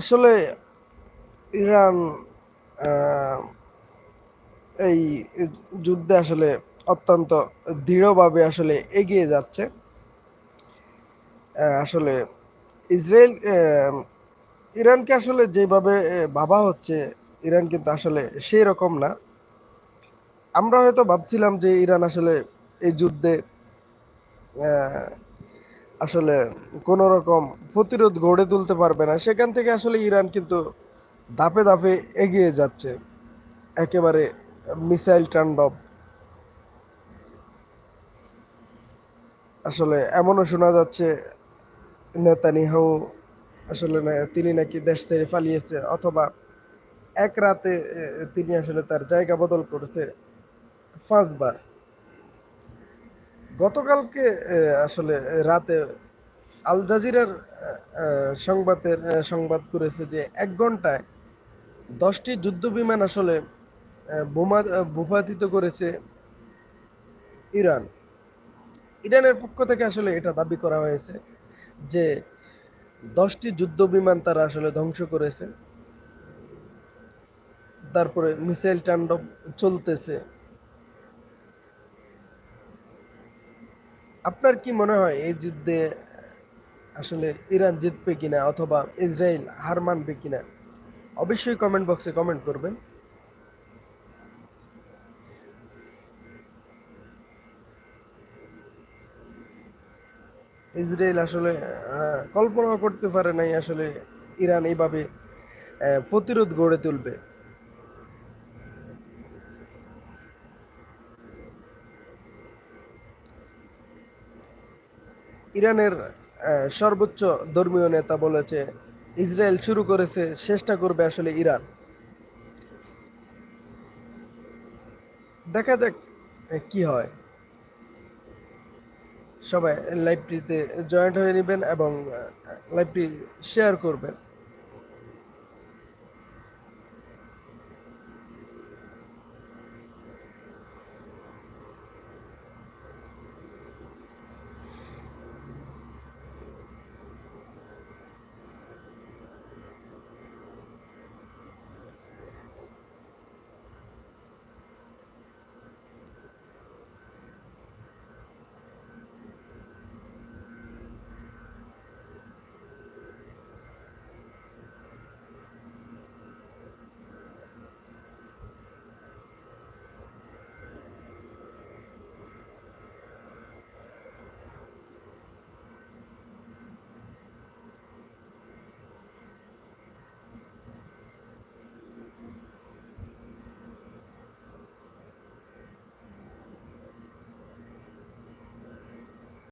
আসলে ইরান এই যুদ্ধে আসলে অত্যন্ত দৃঢ়ভাবে আসলে এগিয়ে যাচ্ছে। আসলে ইসরায়েল ইরানকে আসলে যেভাবে ভাবা হচ্ছে, ইরান কিন্তু আসলে সেই রকম না। আমরা হয়তো ভাবছিলাম যে ইরান আসলে এই যুদ্ধে আসলে কোনো রকম প্রতিরোধ গড়ে তুলতে পারবে না। সেখান থেকে আসলে ইরান কিন্তু ধাপে ধাপে এগিয়ে যাচ্ছে। একেবারে মিসাইল তাণ্ডব আসলে এমনও শোনা যাচ্ছে, নেতানিয়াহু আসলে তিনি নাকি দেশ ছেড়ে পালিয়েছে অথবা এক রাতে তিনি আসলে তার জায়গা বদল করেছে পাঁচবার। গতকালকে আসলে রাতে আল জাজিরার সংবাদের সংবাদ করেছে যে এক ঘন্টায় দশটি যুদ্ধ বিমান আসলে বোমা ভূপাতিত করেছে ইরান। ইরানের পক্ষ থেকে আসলে এটা দাবি করা হয়েছে যে দশটি যুদ্ধ বিমান তারা আসলে ধ্বংস করেছে। তারপরে মিসাইল তাণ্ডব চলতেছে। আপনার কি মনে হয় এই যুদ্ধে আসলে ইরান জিতবে কিনা অথবা ইসরায়েল হার মানবে কিনা? অবশ্যই কমেন্ট বক্সে কমেন্ট করবেন। ইসরায়েল আসলে কল্পনা করতে পারে নাই আসলে ইরান এইভাবে প্রতিরোধ গড়ে তুলবে। ইরানের সর্বোচ্চ ধর্মীয় নেতা বলেছে, ইসরায়েল শুরু করেছে, চেষ্টা করবে আসলে ইরান। দেখা যাক কি হয়। সবাই লাইভটিতে জয়েন্ট হয়ে নেবেন এবং লাইভটি শেয়ার করবেন।